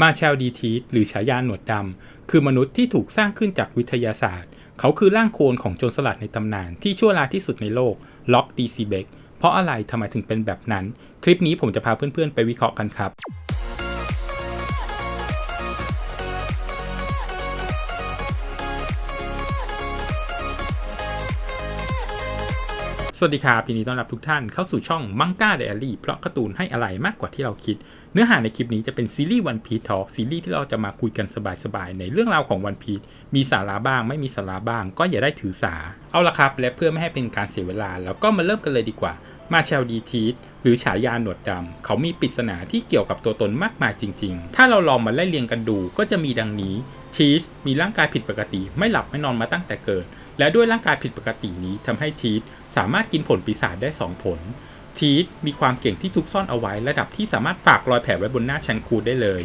มาเชลดีทีสหรือฉายาหนวดดำคือมนุษย์ที่ถูกสร้างขึ้นจากวิทยาศาสตร์ เขาคือร่างโคลนของโจรสลัดในตำนานที่ชั่วร้ายที่สุดในโลกล็อกดีซีเบกเพราะอะไรทำไมถึงเป็นแบบนั้น คลิปนี้ผมจะพาเพื่อนๆไปวิเคราะห์กันครับ วัสดีครับยินดีต้อนรับทุกท่านเข้าสู่ช่องมังก้าเดลี่เพราะการ์ตูนให้อะไรมากกว่าที่เราคิด เนื้อหาในคลิปนี้จะเป็นซีรีส์วันพี e ทอ l k ซีรีส์ที่เราจะมาคุยกันสบายๆ ในเรื่องราวของวันพี e มีสาระบ้างไม่มีสาระบ้าง ก็อย่าได้ถือสา เอาละครับ และเพื่อไม่ให้เป็นการเสียเวลาแล้วก็มาเริ่มกันเลยดีกว่า มาเชลดีทีสหรือฉายาหนวดดำเขามีปริศนาที่เกี่ยวกับตัวตนมากมายจริง ๆ ถ้าเราลองมาไล่เรียงกันดูก็จะมีดังนี้ทีสมีร่างกายผิดปกติ ไม่หลับไม่นอนมาตั้งแต่เกิด และด้วยร่างกายผิดปกตินี้ทำให้ทีสสามารถกินผลปีศาจได้ 2 ผล ทีสมีความเก่งที่ซุกซ่อนเอาไว้ ระดับที่สามารถฝากรอยแผลไว้บนหน้าชันคูดได้เลย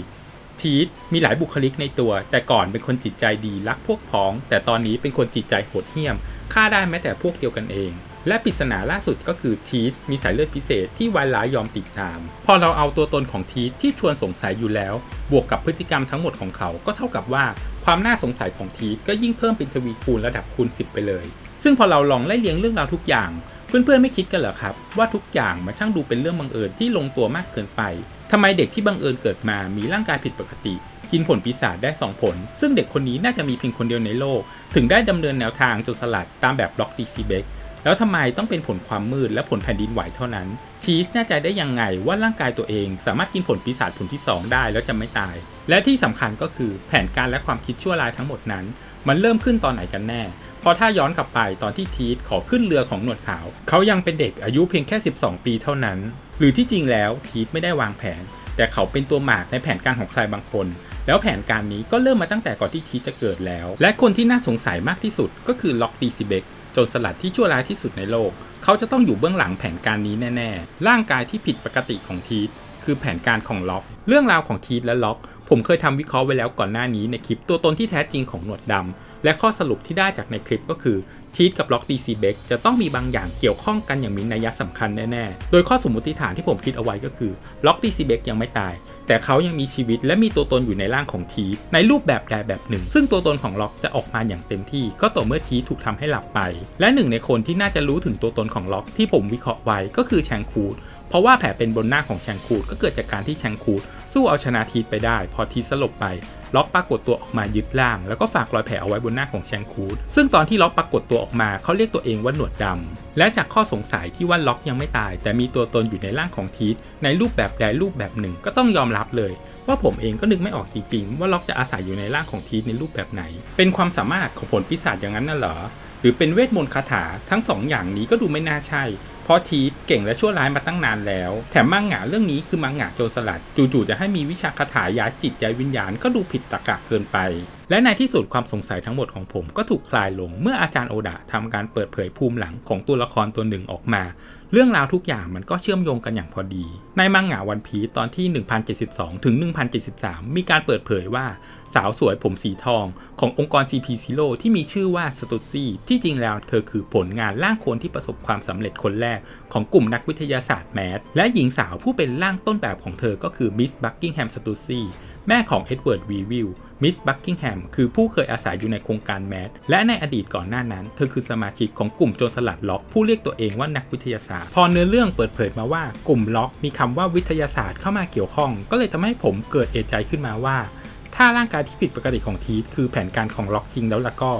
ทีสมีหลายบุคลิกในตัว แต่ก่อนเป็นคนจิตใจดีรักพวกพ้อง แต่ตอนนี้เป็นคนจิตใจโหดเหี้ยมฆ่าได้แม้แต่พวกเดียวกันเอง และปริศนาล่าสุดก็คือทีสมีสายเลือดพิเศษที่วายร้ายยอมติดตาม พอเราเอาตัวตนของทีสที่ชวนสงสัยอยู่แล้ว บวกกับพฤติกรรมทั้งหมดของเขาก็เท่ากับว่า ความน่าสงสัยของทีก็ยิ่งเพิ่มเป็นทวีคูณระดับคูณ 10 ไปเลย ซึ่งพอเราลองไล่เลียงเรื่องราวทุกอย่าง เพื่อนๆไม่คิดกันเหรอครับ ว่าทุกอย่างมันช่างดูเป็นเรื่องบังเอิญที่ลงตัวมากเกินไปทำไมเด็กที่บังเอิญเกิดมามีร่างกายผิดปกติ กินผลปีศาจได้ 2 ผล ซึ่งเด็กคนนี้น่าจะมีเพียงคนเดียวในโลก ถึงได้ดำเนินแนวทางจนสลัดตามแบบล็อกดีซีเบก แล้วทำไมต้องเป็นผลความมืดและผลแผ่นดินไหวเท่านั้นทีสแน่ใจได้ยังไงว่าร่างกายตัวเอง สามารถกินผลปีศาจผลที่ 2 ได้แล้วจะไม่ตาย และที่สำคัญก็คือแผนการและความคิดชั่วร้ายทั้งหมดนั้น มันเริ่มขึ้นตอนไหนกันแน่เพราะถ้าย้อนกลับไปตอนที่ทีสขอขึ้นเรือของหนวดขาว เขายังเป็นเด็กอายุเพียงแค่ 12 ปีเท่านั้น หรือที่จริงแล้วทีสไม่ได้วางแผน แต่เขาเป็นตัวหมากในแผนการของใครบางคนแล้วแผนการนี้ก็เริ่มมาตั้งแต่ก่อนที่ทีสจะเกิดแล้ว และคนที่น่าสงสัยมากที่สุดก็คือล็อกดีซิเบก จรสลัดที่ชั่วร้ายที่สุดในโลก เขาจะต้องอยู่เบื้องหลังแผนการนี้แน่ๆ ร่างกายที่ผิดปกติของทีตคือแผนการของล็อก เรื่องราวของทีตและล็อกผมเคยทำวิเคราะห์ไว้แล้วก่อนหน้านี้ในคลิปตัวตนที่แท้จริงของหนวดดำและข้อสรุปที่ได้จากในคลิปก็คือ ทีสกับล็อกดีซีเบกจะต้องมีบางอย่างเกี่ยวข้องกันอย่างมีนัยสำคัญแน่ๆ โดยข้อสมมติฐานที่ผมคิดเอาไว้ก็คือล็อกดีซีเบกยังไม่ตาย แต่เขายังมีชีวิตและมีตัวตนอยู่ในร่างของทีสในรูปแบบใดแบบหนึ่ง ซึ่งตัวตนของล็อกจะออกมาอย่างเต็มที่ ก็ต่อเมื่อทีสถูกทำให้หลับไป และหนึ่งในคนที่น่าจะรู้ถึงตัวตนของล็อกที่ผมวิเคราะห์ไว้ก็คือแชงคูดเพราะว่าแผลเป็นบนหน้าของแชงคูดก็เกิดจากการที่แชงคูด สู้เอาชนะทีสไปได้ พอทีสสลบไป ล็อกปรากฏตัวออกมายึดร่าง แล้วก็ฝากรอยแผลเอาไว้บนหน้าของแชงคูดซึ่งตอนที่ล็อกปรากฏตัวออกมาเขาเรียกตัวเองว่าหนวดดำและจากข้อสงสัยที่ว่าล็อกยังไม่ตาย แต่มีตัวตนอยู่ในร่างของทีสในรูปแบบใดรูปแบบหนึ่งก็ต้องยอมรับเลย ว่าผมเองก็นึกไม่ออกจริงๆ ว่าล็อกจะอาศัยอยู่ในร่างของทีสในรูปแบบไหน เป็นความสามารถของผลปีศาจอย่างนั้นน่ะเหรอหรือเป็นเวทมนต์คาถาทั้งสองอย่างนี้ก็ดูไม่น่าใช่ เพราะทีเก่งและชั่วร้ายมาตั้งนานแล้ว แถมมังงะเรื่องนี้คือมังงะโจรสลัด จู่ๆจะให้มีวิชาคาถาย้ายจิตย้ายวิญญาณก็ดูผิดตรรกะเกินไป และในที่สุดความสงสัยทั้งหมดของผมก็ถูกคลายลงเมื่ออาจารย์โอดะทำการเปิดเผยภูมิหลังของตัวละครตัวหนึ่งออกมา เรื่องราวทุกอย่างมันก็เชื่อมโยงกันอย่างพอดี ในมังงะวันพีตอนที่ 1072 ถึง 1073 มีการเปิดเผยว่าสาวสวยผมสีทองขององค์กร CP Zero ที่มีชื่อว่าสตูซี่ที่จริงแล้วเธอคือผลงานร่างโคนที่ประสบความสำเร็จคนแรกของกลุ่มนักวิทยาศาสตร์แมสและหญิงสาวผู้เป็นร่างต้นแบบของเธอก็คือมิสบักกิงแฮมสตูซี่ แม่ของเอ็ดเวิร์ดวีวิลมิสบักกิงแฮมคือผู้เคยอาศัยอยู่ในโครงการแมสและในอดีตก่อนหน้านั้น เธอคือสมาชิกของกลุ่มโจรสลัดล็อก ผู้เรียกตัวเองว่านักวิทยาศาสตร์ พอเนื้อเรื่องเปิดเผยมาว่ากลุ่มล็อกมีคำว่าวิทยาศาสตร์เข้ามาเกี่ยวข้อง ก็เลยทำให้ผมเกิดเอะใจขึ้นมาว่า ถ้าร่างกายที่ผิดปกติของทีสคือแผนการของล็อกจริงแล้วล่ะก็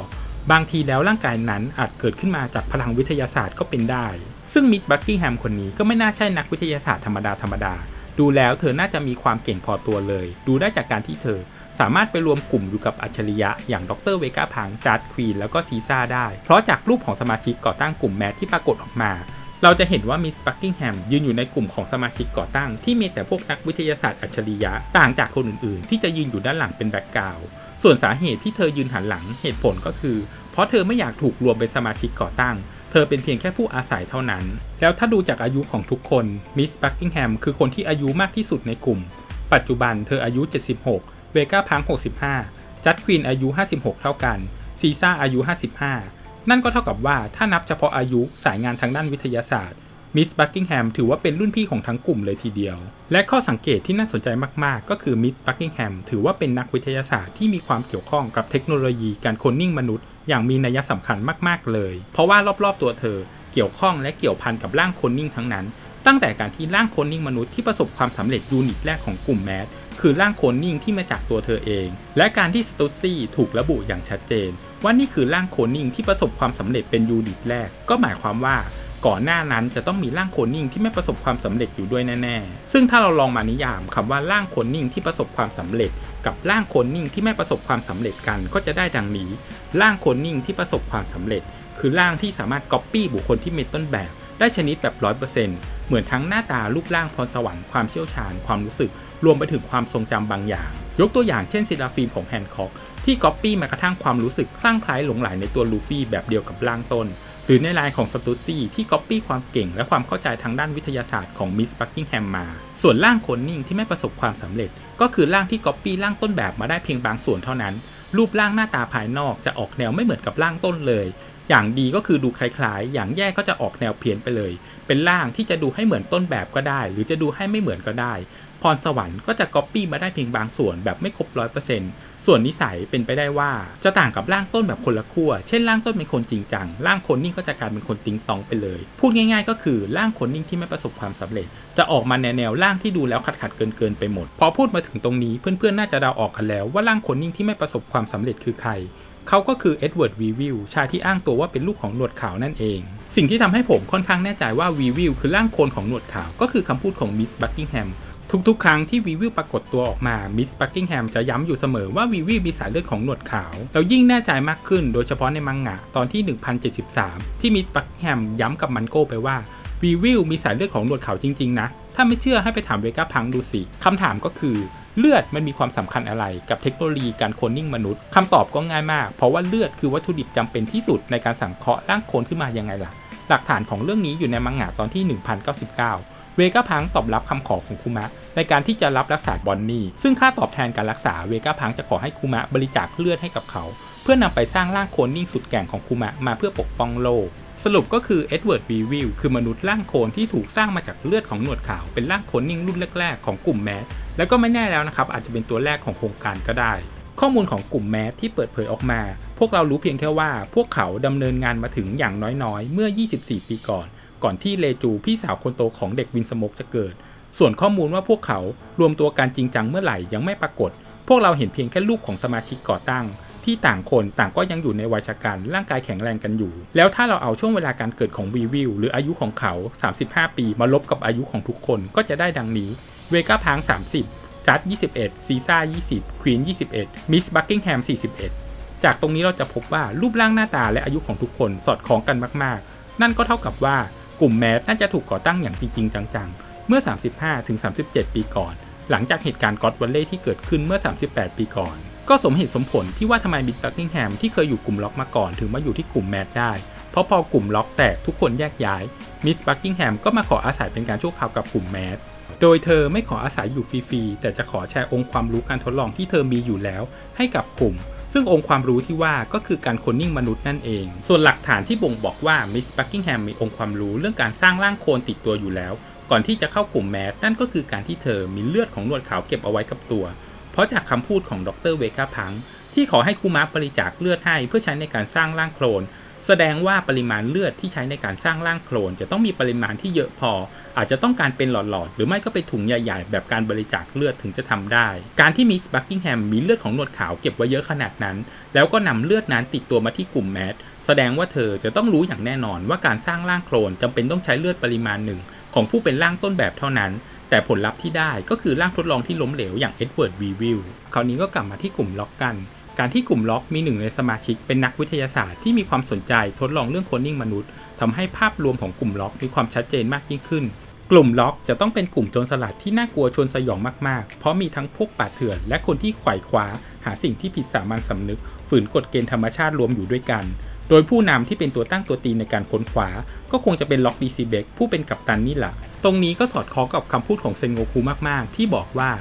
บางทีแล้วร่างกายนั้นอาจเกิดขึ้นมาจากพลังวิทยาศาสตร์ก็เป็นได้ ซึ่งมิสบักกิงแฮมคนนี้ก็ไม่น่าใช่นักวิทยาศาสตร์ธรรมดาธรรมดา ดูแล้วเธอน่าจะมีความเก่งพอตัวเลย ดูได้จากการที่เธอ สามารถไปรวมกลุ่มอยู่กับอัจฉริยะ อย่างดรเวก้าพังจัดควีนแล้วก็ซีซ่าได้ เพราะจากรูปของสมาชิกก่อตั้งกลุ่มแมทที่ปรากฏออกมาเราจะเห็นว่ามิสบักกิงแฮมยืนอยู่ในกลุ่มของสมาชิกก่อตั้ง ที่มีแต่พวกนักวิทยาศาสตร์อัจฉริยะ ต่างจากคนอื่นๆ ที่จะยืนอยู่ด้านหลังเป็นแบ็กกราวส่วนสาเหตุที่เธอยืนหันหลังเหตุผลก็คือ เพราะเธอไม่อยากถูกรวมเป็นสมาชิกก่อตั้ง เธอเป็นเพียงแค่ผู้อาศัยเท่านั้น แล้วถ้าดูจากอายุของทุกคน มิสบักกิงแฮมคือคนที่อายุมากที่สุดในกลุ่ม ปัจจุบันเธออายุ 76 เวก้าพัง 65 จัดควีนอายุ 56 เท่ากัน ซีซ่าอายุ 55 นั่นก็เท่ากับว่าถ้านับเฉพาะอายุสายงานทางด้านวิทยาศาสตร์ มิสบักกิงแฮมถือว่าเป็นรุ่นพี่ของทั้งกลุ่มเลยทีเดียว และข้อสังเกตที่น่าสนใจมากๆ ก็คือมิสบักกิงแฮมถือว่าเป็นนักวิทยาศาสตร์ที่มีความเกี่ยวข้องกับเทคโนโลยีการโคลนนิ่งมนุษย์ อย่างมีนัยสำคัญมากๆเลย เพราะว่ารอบๆตัวเธอเกี่ยวข้องและเกี่ยวพันกับร่างโคลนนิ่งทั้งนั้น ตั้งแต่การที่ร่างโคลนนิ่งมนุษย์ที่ประสบความสำเร็จยูนิตแรกของกลุ่มแมสคือร่างโคลนนิ่งที่มาจากตัวเธอเอง และการที่สตูซี่ถูกระบุอย่างชัดเจน ว่านี่คือร่างโคลนนิ่งที่ประสบความสำเร็จเป็นยูนิตแรก ก็หมายความว่า ก่อนหน้านั้นจะต้องมีร่างโคลนนิ่งที่ไม่ประสบความสำเร็จอยู่ด้วยแน่ๆ ซึ่งถ้าเราลองมานิยามคำว่าร่างโคลนนิ่งที่ประสบความสำเร็จ กับร่างโคลนนิ่งที่ไม่ประสบความสำเร็จกันก็จะได้ดังนี้ร่างโคลนนิ่งที่ประสบความสำเร็จ คือร่างที่สามารถก๊อปปี้บุคคลที่มีต้นแบบ ได้ชนิดแบบ 100%เหมือนทั้งหน้าตารูปร่างพรสวรรค์ความเชี่ยวชาญความรู้สึก รวมไปถึงความทรงจำบางอย่าง ยกตัวอย่างเช่นซิลาฟิล์มของแฮนค็อกที่ก๊อปปี้มากระทั่งความรู้สึกคลั่งคล้ายหลงไหลในตัวลูฟี่แบบเดียวกับร่างต้น หรือในลายของสตูซี่ที่ก๊อปปี้ความเก่งและความเข้าใจทางด้านวิทยาศาสตร์ของมิสบักกิงแฮมมา ส่วนร่างโคนนิ่งที่ไม่ประสบความสำเร็จ ก็คือร่างที่ก๊อปปี้ร่างต้นแบบมาได้เพียงบางส่วนเท่านั้น รูปร่างหน้าตาภายนอกจะออกแนวไม่เหมือนกับร่างต้นเลย อย่างดีก็คือดูคล้ายๆ อย่างแย่ก็จะออกแนวเพี้ยนไปเลย เป็นร่างที่จะดูให้เหมือนต้นแบบก็ได้ หรือจะดูให้ไม่เหมือนก็ได้ พรสวรรค์ก็จะก๊อปปี้มาได้เพียงบางส่วนแบบไม่ครบร้อยเปอร์เซ็นต์ ส่วนนิสัยเป็นไปได้ว่าจะต่างกับร่างต้นแบบคนละขั้ว เช่นร่างต้นเป็นคนจริงจัง ร่างคนนิ่งก็จะกลายเป็นคนติงตองไปเลย พูดง่ายๆ ก็คือร่างคนนิ่งที่ไม่ประสบความสำเร็จ จะออกมาในแนวร่างที่ดูแล้วขัดขัดๆเกินเกินๆไปหมด พอพูดมาถึงตรงนี้เพื่อนๆ น่าจะเดาออกกันแล้วว่าร่างคนนิ่งที่ไม่ประสบความสำเร็จคือใครเขาก็คือเอ็ดเวิร์ดวีวิลชายที่อ้างตัวว่าเป็นลูกของหนวดขาวนั่นเอง สิ่งที่ทำให้ผมค่อนข้างแน่ใจว่าวีวิลคือร่างโคลนของหนวดขาวก็คือคำพูดของมิสบักกิงแฮม ทุกๆ ครั้งที่วีวิลปรากฏตัวออกมามิสบักกิงแฮมจะย้ำอยู่เสมอว่าวีวิลมีสายเลือดของหนวดขาว เรายิ่งแน่ใจมากขึ้นโดยเฉพาะในมังงะตอนที่ 1073 ที่มิสบักกิงแฮมย้ำกับมันโก้ไปว่าวีวิลมีสายเลือดของหนวดขาวจริงๆนะ ถ้าไม่เชื่อให้ไปถามเวก้าพังดูสิคำถามก็คือเลือดมันมีความสำคัญอะไรกับเทคโนโลยีการโคลนนิ่งมนุษย์คำตอบก็ง่ายมาก เพราะว่าเลือดคือวัตถุดิบจำเป็นที่สุดในการสังเคราะห์ร่างโคลนขึ้นมายังไงล่ะ หลักฐานของเรื่องนี้อยู่ในมังงะตอนที่ 1099 เวก้าพังตอบรับคำขอของคุมะ ในการที่จะรับรักษาบอนนี่ ซึ่งค่าตอบแทนการรักษาเวก้าพังจะขอให้คุมะบริจาคเลือดให้กับเขา เพื่อนำไปสร้างร่างโคลนนิ่งสุดแก่งของคุมะมาเพื่อปกป้องโลกสรุปก็คือเอ็ดเวิร์ดวีวิลคือมนุษย์ร่างโคลนที่ถูกสร้างมาจากเลือดของหนวดขาวเป็นร่างโคลนนิ่งรุ่นแรกๆของกลุ่มแมสแล้วก็ไม่แน่แล้วนะครับอาจจะเป็นตัวแรกของโครงการก็ได้ ข้อมูลของกลุ่มแมสที่เปิดเผยออกมา พวกเรารู้เพียงแค่ว่า พวกเขาดำเนินงานมาถึงอย่างน้อยๆ เมื่อ 24 ปีก่อน ก่อนที่เลจูพี่สาวคนโตของเด็กวินสโมกจะเกิด ส่วนข้อมูลว่าพวกเขารวมตัวกันจริงจังเมื่อไหร่ยังไม่ปรากฏ พวกเราเห็นเพียงแค่รูปของสมาชิกก่อตั้ง ที่ต่างคนต่างก็ยังอยู่ในวัยชาการร่างกายแข็งแรงกันอยู่ แล้วถ้าเราเอาช่วงเวลาการเกิดของวีวิลหรืออายุของเขา 35 ปีมาลบกับอายุของทุกคนก็จะได้ดังนี้เวก้าพัง 30 จัด 21 ซีซ่า 20 ควีน 21 มิส บักกิงแฮม 41 จากตรงนี้เราจะพบว่ารูปร่างหน้าตาและอายุของทุกคนสอดคล้องกันมาก ๆ นั่นก็เท่ากับว่า กลุ่มแมสน่าจะถูกก่อตั้งอย่างจริงๆ จังๆ เมื่อ 35-37 ปีก่อน หลังจากเหตุการณ์ก็อดวันเล่ที่เกิดขึ้นเมื่อ 38 ปีก่อน ก็สมเหตุสมผลที่ว่าทำไมมิสบักกิงแฮมที่เคยอยู่กลุ่มล็อกมาก่อนถึงมาอยู่ที่กลุ่มแมสได้ เพราะพอกลุ่มล็อกแตกทุกคนแยกย้าย มิสบักกิงแฮมก็มาขออาศัยเป็นการชั่วคราวกับกลุ่มแมสโดยเธอไม่ขออาศัยอยู่ฟรีๆ แต่จะขอแชร์องค์ความรู้การทดลองที่เธอมีอยู่แล้วให้กับกลุ่ม ซึ่งองค์ความรู้ที่ว่าก็คือการโคลนนิ่งมนุษย์นั่นเอง ส่วนหลักฐานที่บ่งบอกว่ามิสบักกิงแฮมมีองค์ความรู้เรื่องการสร้างร่างโคลนติดตัวอยู่แล้ว ก่อนที่จะเข้ากลุ่มแมสนั่นก็คือการที่เธอมีเลือดของหนวดขาวเก็บเอาไว้กับตัว เพราะจากคำพูดของดรเวคาพังที่ขอให้คูมาบริจาคเลือดให้เพื่อใช้ในการสร้างร่างโคลน แสดงว่าปริมาณเลือดที่ใช้ในการสร้างร่างโคลน จะต้องมีปริมาณที่เยอะพอ อาจจะต้องการเป็นหลอดๆ หรือไม่ก็เป็นถุงใหญ่ๆ แบบการบริจาคเลือดถึงจะทำได้ การที่มิสบักกิงแฮมมีเลือดของหนวดขาวเก็บไว้เยอะขนาดนั้น แล้วก็นำเลือดนั้นติดตัวมาที่กลุ่มแมสแสดงว่าเธอจะต้องรู้อย่างแน่นอนว่าการสร้างร่างโคลนจำเป็นต้องใช้เลือดปริมาณหนึ่ง ของผู้เป็นร่างต้นแบบเท่านั้นแต่ผลลัพธ์ที่ได้ก็คือร่างทดลองที่ล้มเหลวอย่างเอ็ดเวิร์ดวีวิลคราวนี้ก็กลับมาที่กลุ่มล็อกกัน การที่กลุ่มล็อกมีหนึ่งในสมาชิกเป็นนักวิทยาศาสตร์ที่มีความสนใจทดลองเรื่องโคลนนิ่งมนุษย์ทำให้ภาพรวมของกลุ่มล็อกมีความชัดเจนมากยิ่งขึ้น กลุ่มล็อกจะต้องเป็นกลุ่มโจรสลัดที่น่ากลัวชวนสยองมากๆ เพราะมีทั้งพวกป่าเถื่อนและคนที่ไขว่คว้า หาสิ่งที่ผิดสามัญสำนึก ฝืนกฎเกณฑ์ธรรมชาติรวมอยู่ด้วยกัน โดยผู้นำที่เป็นตัวตั้งตัวตีในการค้นคว้า ก็คงจะเป็นล็อกดีซีเบกผู้เป็นกัปตันนี่แหละ ตรงนี้ก็สอดคล้องกับคำพูดของเซนโงคุมากๆ ที่บอกว่า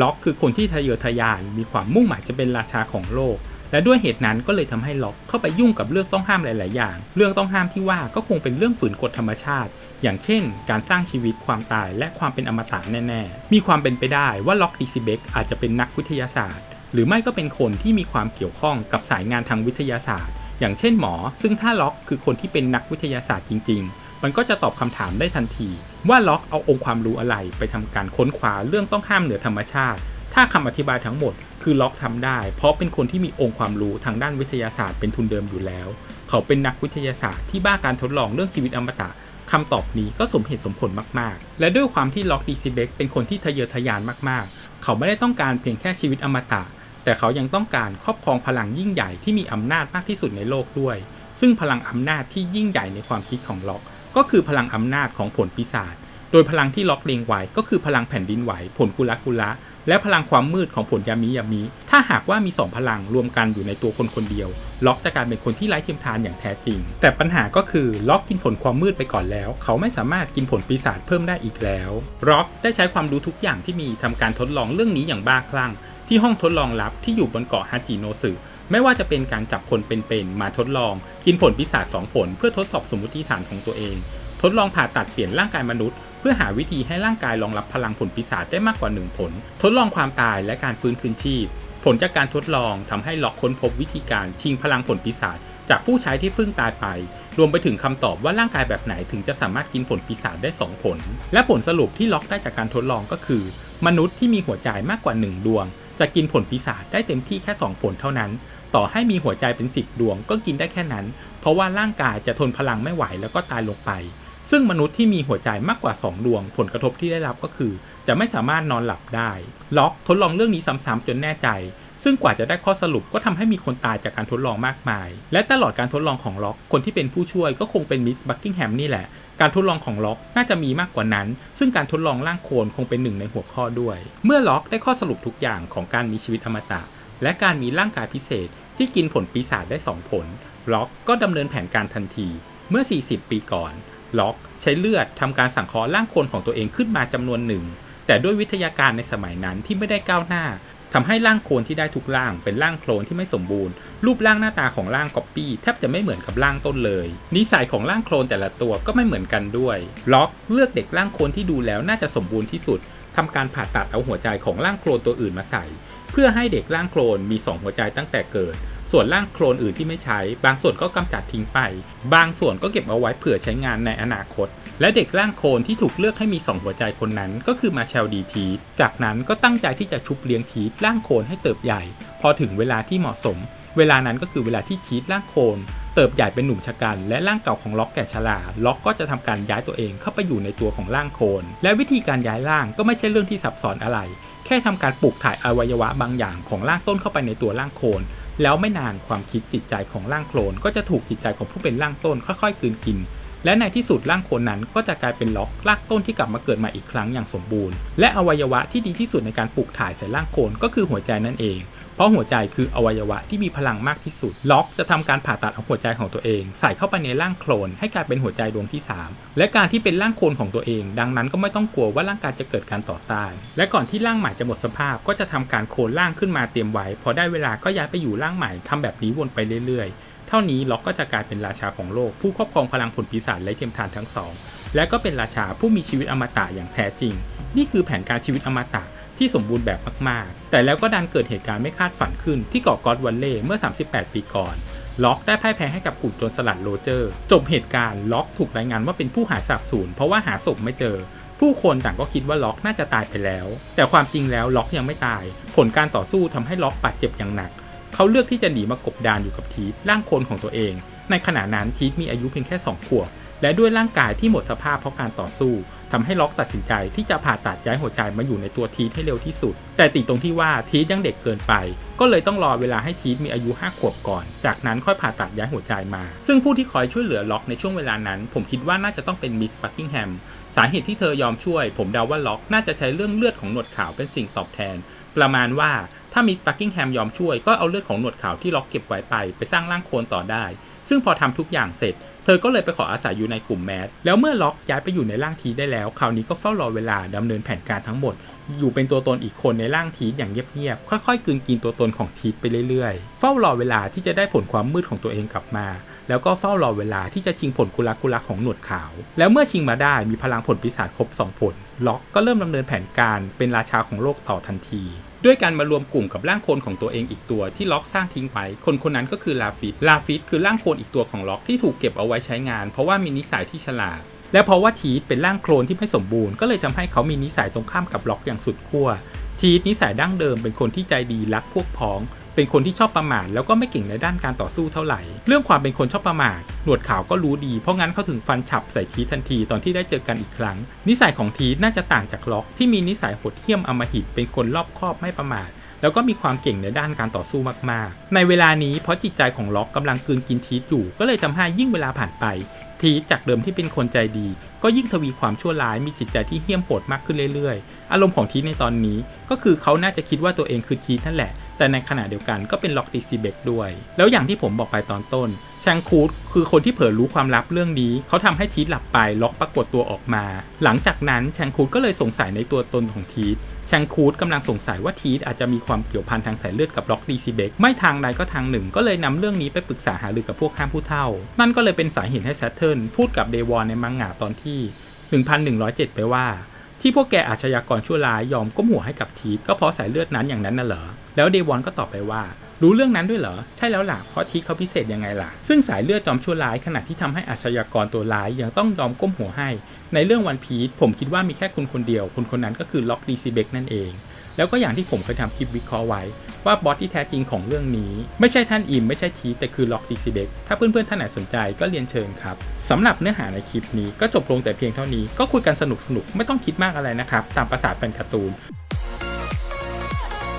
ล็อกคือคนที่ทะเยอทะยานมีความมุ่งหมายจะเป็นราชาของโลก และด้วยเหตุนั้นก็เลยทำให้ล็อกเข้าไปยุ่งกับเรื่องต้องห้ามหลาย ๆ อย่าง เรื่องต้องห้ามที่ว่าก็คงเป็นเรื่องฝืนกฎธรรมชาติ อย่างเช่น การสร้างชีวิตความตายและความเป็นอมตะแน่ ๆ มีความเป็นไปได้ว่าล็อกดิซิเบกอาจจะเป็นนักวิทยาศาสตร์ หรือไม่ก็เป็นคนที่มีความเกี่ยวข้องกับสายงานทางวิทยาศาสตร์ อย่างเช่นหมอ ซึ่งถ้าล็อกคือคนที่เป็นนักวิทยาศาสตร์จริง ๆ มันก็จะตอบคำถามได้ทันที ว่าล็อกเอาองค์ความรู้อะไรไปทำการค้นคว้าเรื่องต้องห้ามเหนือธรรมชาติ ถ้าคำอธิบายทั้งหมดคือล็อกทำได้ เพราะเป็นคนที่มีองค์ความรู้ทางด้านวิทยาศาสตร์เป็นทุนเดิมอยู่แล้ว เขาเป็นนักวิทยาศาสตร์ที่บ้าการทดลองเรื่องชีวิตอมตะคำตอบนี้ก็สมเหตุสมผลมาก ๆ และด้วยความที่ล็อกดีซิเบกเป็นคนที่ทะเยอทะยานมาก ๆ เขาไม่ได้ต้องการเพียงแค่ชีวิตอมตะ แต่เขายังต้องการครอบครองพลังยิ่งใหญ่ที่มีอำนาจมากที่สุดในโลกด้วย ซึ่งพลังอำนาจที่ยิ่งใหญ่ในความคิดของล็อก ก็คือพลังอำนาจของผลปีศาจ โดยพลังที่ล็อกเลงไว้ก็คือพลังแผ่นดินไหว ผลกุละกุละและพลังความมืดของผลยามิยามิ ถ้าหากว่ามี 2 พลังรวมกันอยู่ในตัวคนคนเดียว ล็อกจะกลายเป็นคนที่ไร้เทียมทานอย่างแท้จริง แต่ปัญหาก็คือล็อกกินผลความมืดไปก่อนแล้ว เขาไม่สามารถกินผลปีศาจเพิ่มได้อีกแล้วล็อกได้ใช้ความรู้ทุกอย่างที่มีทำการทดลองเรื่องนี้อย่างบ้าคลั่งที่ห้องทดลองลับที่อยู่บนเกาะฮาจิโนสึ ไม่ว่าจะเป็นการจับคนเป็นๆมาทดลอง กินผลปีศาจสองผลเพื่อทดสอบสมมติฐานของตัวเอง ทดลองผ่าตัดเปลี่ยนร่างกายมนุษย์ เพื่อหาวิธีให้ร่างกายรองรับพลังผลปีศาจได้มากกว่า1ผล ทดลองความตายและการฟื้นคืนชีพ ผลจากการทดลองทำให้ล็อกค้นพบวิธีการชิงพลังผลปีศาจจากผู้ใช้ที่เพิ่งตายไป รวมไปถึงคำตอบว่าร่างกายแบบไหนถึงจะสามารถกินผลปีศาจได้ 2 ผล และผลสรุปที่ล็อกได้จากการทดลองก็คือ มนุษย์ที่มีหัวใจมากกว่า 1 ดวง จะกินผลปีศาจได้เต็มที่แค่ 2 ผลเท่านั้น ต่อให้มีหัวใจเป็น 10 ดวงก็กินได้แค่นั้น เพราะว่าร่างกายจะทนพลังไม่ไหวแล้วก็ตายลงไป ซึ่งมนุษย์ที่มีหัวใจมากกว่า 2 ดวง ผลกระทบที่ได้รับก็คือ จะไม่สามารถนอนหลับได้ ล็อกทดลองเรื่องนี้ซ้ำๆจนแน่ใจ ซึ่งกว่าจะได้ข้อสรุปก็ทำให้มีคนตายจากการทดลองมากมาย และตลอดการทดลองของล็อกคนที่เป็นผู้ช่วยก็คงเป็นมิสบักกิงแฮมนี่แหละ การทดลองของล็อกน่าจะมีมากกว่านั้น ซึ่งการทดลองร่างโคลนคงเป็นหนึ่งในหัวข้อด้วย เมื่อล็อกได้ข้อสรุปทุกอย่างของการมีชีวิตอมตะ และการมีร่างกายพิเศษที่กินผลปีศาจได้ 2 ผล ล็อกก็ดำเนินแผนการทันที เมื่อ 40 ปีก่อน ล็อกใช้เลือดทำการสั่งเคอร่างโคนของตัวเองขึ้นมาจำนวนหนึ่ง แต่ด้วยวิทยาการในสมัยนั้นที่ไม่ได้ก้าวหน้า ทำให้ร่างโคลนที่ได้ทุกร่างเป็นร่างโคลนที่ไม่สมบูรณ์ รูปร่างหน้าตาของร่างก๊อปปี้แทบจะไม่เหมือนกับร่างต้นเลย นิสัยของร่างโคลนแต่ละตัวก็ไม่เหมือนกันด้วยล็อกเลือกเด็กร่างโคลนที่ดูแล้วน่าจะสมบูรณ์ที่สุดทำการผ่าตัดเอาหัวใจของร่างโคลนตัวอื่นมาใส่ เพื่อให้เด็กร่างโคลนมี 2 หัวใจตั้งแต่เกิด ส่วนร่างโคลนอื่นที่ไม่ใช้ บางส่วนก็กำจัดทิ้งไป บางส่วนก็เก็บเอาไว้เผื่อใช้งานในอนาคต และเด็กร่างโคลนที่ถูกเลือกให้มี 2 หัวใจคนนั้น ก็คือมาเชลดีทีจากนั้นก็ตั้งใจที่จะชุบเลี้ยงทีร่างโคลนให้เติบใหญ่ พอถึงเวลาที่เหมาะสม เวลานั้นก็คือเวลาที่ทีร่างโคลนเติบใหญ่เป็นหนุ่มชะกัน และร่างเก่าของล็อกแก่ชราล็อกก็จะทำการย้ายตัวเองเข้าไปอยู่ในตัวของร่างโคลนและวิธีการย้ายร่างก็ไม่ใช่เรื่องที่ซับซ้อนอะไร แค่ทำการปลูกถ่ายอวัยวะบางอย่างของร่างต้นเข้าไปในตัวร่างโคลน แล้วไม่นานความคิดจิตใจของร่างโคลนก็จะถูกจิตใจของผู้เป็นร่างต้นค่อยๆกืนกิน และในที่สุดร่างโคลนนั้นก็จะกลายเป็นล็อกรากต้นที่กลับมาเกิดมาอีกครั้งอย่างสมบูรณ์ และอวัยวะที่ดีที่สุดในการปลูกถ่ายใส่ร่างโคลนก็คือหัวใจนั่นเอง เพราะหัวใจคืออวัยวะที่มีพลังมากที่สุด ล็อกจะทำการผ่าตัดเอาหัวใจของตัวเอง ใส่เข้าไปในร่างโคลนให้กลายเป็นหัวใจดวงที่ 3 และการที่เป็นร่างโคลนของตัวเอง ดังนั้นก็ไม่ต้องกลัวว่าร่างกายจะเกิดการต่อต้าน และก่อนที่ร่างใหม่จะหมดสภาพ ก็จะทำการโคลนร่างขึ้นมาเตรียมไว้ พอได้เวลาก็ย้ายไปอยู่ร่างใหม่ทำแบบนี้วนไปเรื่อยๆ เท่านี้ล็อกก็จะกลายเป็นราชาของโลก ผู้ครอบครองพลังผลปีศาจและเทียมทานทั้งสองและก็เป็นราชาผู้มีชีวิตอมตะอย่างแท้จริง นี่คือแผนการชีวิตอมตะ ที่สมบูรณ์แบบมากๆ แต่แล้วก็ดันเกิดเหตุการณ์ไม่คาดฝันขึ้นที่เกาะกอดวันเล่เมื่อ 38 ปีก่อนล็อกได้พ่ายแพ้ให้กับกลุ่มโจรสลัดโรเจอร์ จบเหตุการณ์ล็อกถูกรายงานว่าเป็นผู้หายสาบสูญเพราะว่าหาศพไม่เจอ ผู้คนต่างก็คิดว่าล็อกน่าจะตายไปแล้ว แต่ความจริงแล้วล็อกยังไม่ตาย ผลการต่อสู้ทำให้ล็อกบาดเจ็บอย่างหนัก เขาเลือกที่จะหนีมากบดานอยู่กับทีทร่างโคลนของตัวเอง ในขณะนั้นทีทมีอายุเพียงแค่ 2 ขวบและด้วยร่างกายที่หมดสภาพเพราะการต่อสู้ ทำให้ล็อกตัดสินใจที่จะผ่าตัดย้ายหัวใจมาอยู่ในตัวทีทให้เร็วที่สุด แต่ติดตรงที่ว่าทีทยังเด็กเกินไป ก็เลยต้องรอเวลาให้ทีทมีอายุ 5 ขวบก่อน จากนั้นค่อยผ่าตัดย้ายหัวใจมา ซึ่งผู้ที่คอยช่วยเหลือล็อกในช่วงเวลานั้น ผมคิดว่าน่าจะต้องเป็นมิสบักกิงแฮมสาเหตุที่เธอยอมช่วย ผมเดาว่าล็อกน่าจะใช้เรื่องเลือดของหนวดขาวเป็นสิ่งตอบแทน ประมาณว่าถ้ามิสบักกิงแฮมยอมช่วยก็เอาเลือดของหนวดขาวที่ล็อกเก็บไว้ไป ไปสร้างร่างโคลนต่อได้ ซึ่งพอทำทุกอย่างเสร็จ เธอก็เลยไปขออาศัยอยู่ในกลุ่มแมสแล้วเมื่อล็อกย้ายไปอยู่ในร่างทีได้แล้วคราวนี้ก็เฝ้ารอเวลาดำเนินแผนการทั้งหมด อยู่เป็นตัวตนอีกคนในร่างทีอย่างเงียบๆค่อยๆ กลืนกินตัวตนของทีไปเรื่อยๆ เฝ้ารอเวลาที่จะได้ผลความมืดของตัวเองกลับมา แล้วก็เฝ้ารอเวลาที่จะชิงผลกุลักกุลักของหนวดขาว แล้วเมื่อชิงมาได้มีพลังผลปีศาจครบ 2 ผล ล็อกก็เริ่มดำเนินแผนการเป็นราชาของโลกต่อทันที ด้วยการมารวมกลุ่มกับร่างโคลนของตัวเองอีกตัวที่ล็อกสร้างทิ้งไว้ คนคนนั้นก็คือลาฟิตลาฟิตคือร่างโคลนอีกตัวของล็อกที่ถูกเก็บเอาไว้ใช้งาน เพราะว่ามีนิสัยที่ฉลาดและเพราะว่าทีทเป็นร่างโคลนที่ไม่สมบูรณ์ก็เลยทำให้เขามีนิสัยตรงข้ามกับล็อกอย่างสุดขั้วทีทนิสัยดั้งเดิมเป็นคนที่ใจดีรักพวกพ้อง เป็นคนที่ชอบประมาทแล้วก็ไม่เก่งในด้านการต่อสู้เท่าไหร่ เรื่องความเป็นคนชอบประมาทหนวดขาวก็รู้ดี เพราะงั้นเขาถึงฟันฉับใส่ทีทันทีตอนที่ได้เจอกันอีกครั้ง นิสัยของทีน่าจะต่างจากล็อกที่มีนิสัยโหดเหี้ยมอมหิตเป็นคนรอบคอบไม่ประมาทแล้วก็มีความเก่งในด้านการต่อสู้มาก ๆ ในเวลานี้เพราะจิตใจของล็อกกำลังกืนกินทีทอยู่ ก็เลยทำให้ยิ่งเวลาผ่านไป ทีจากเดิมที่เป็นคนใจดี ก็ยิ่งทวีความชั่วร้ายมีจิตใจที่เหี้ยมโหดมากขึ้นเรื่อยๆ อารมณ์ของทีในตอนนี้ก็คือเขาน่าจะคิดว่าตัวเองคือทีนั่นแหละ แต่ในขณะเดียวกันก็เป็นล็อกดีซีเบกด้วย แล้วอย่างที่ผมบอกไปตอนต้นแชงคูดคือคนที่เผยรู้ความลับเรื่องนี้ เขาทำให้ทีหลับไปล็อกปรากฏตัวออกมา หลังจากนั้นแชงคูดก็เลยสงสัยในตัวตนของทีท ชงคูดกำลังสงสัยว่าทีทอาจจะมีความเกี่ยวพันทางสายเลือดกับล็อกดีซีเบกไม่ทางใดก็ทางหนึ่ง ก็เลยนำเรื่องนี้ไปปรึกษาหารือกับพวกข้ามผู้เท่า นั่นก็เลยเป็นสาเหตุให้แซทเทิลพูดกับเดวอนในมังงะตอนที่ 1107 ไปว่าที่พวกแกอาชญากรชั่วร้ายยอมก้มหัวให้กับทีทก็เพราะสายเลือดนั้นอย่างนั้นน่ะเหรอ แล้วเดวอนก็ตอบไปว่า รู้เรื่องนั้นด้วยเหรอ ใช่แล้วล่ะ เพราะทีเขาพิเศษยังไงล่ะ ซึ่งสายเลือดจอมชั่วร้ายขณะที่ทำให้อาชญากรตัวร้ายยังต้องยอมก้มหัวให้ ในเรื่องวันพีชผมคิดว่ามีแค่คุณคนเดียวคนคนนั้นก็คือล็อกดีซีเบกนั่นเอง แล้วก็อย่างที่ผมเคยทำคลิปวิเคราะห์ไว้ ว่าบอสที่แท้จริงของเรื่องนี้ ไม่ใช่ท่านอิมไม่ใช่ทีแต่คือล็อกดีซีเบกถ้าเพื่อนๆท่านไหนสนใจก็เรียนเชิญครับสำหรับเนื้อหาในคลิปนี้ก็จบลงแต่เพียงเท่านี้ก็คุยกันสนุกๆไม่ต้องคิดมากอะไรนะครับตามภาษาแฟนการ์ตูน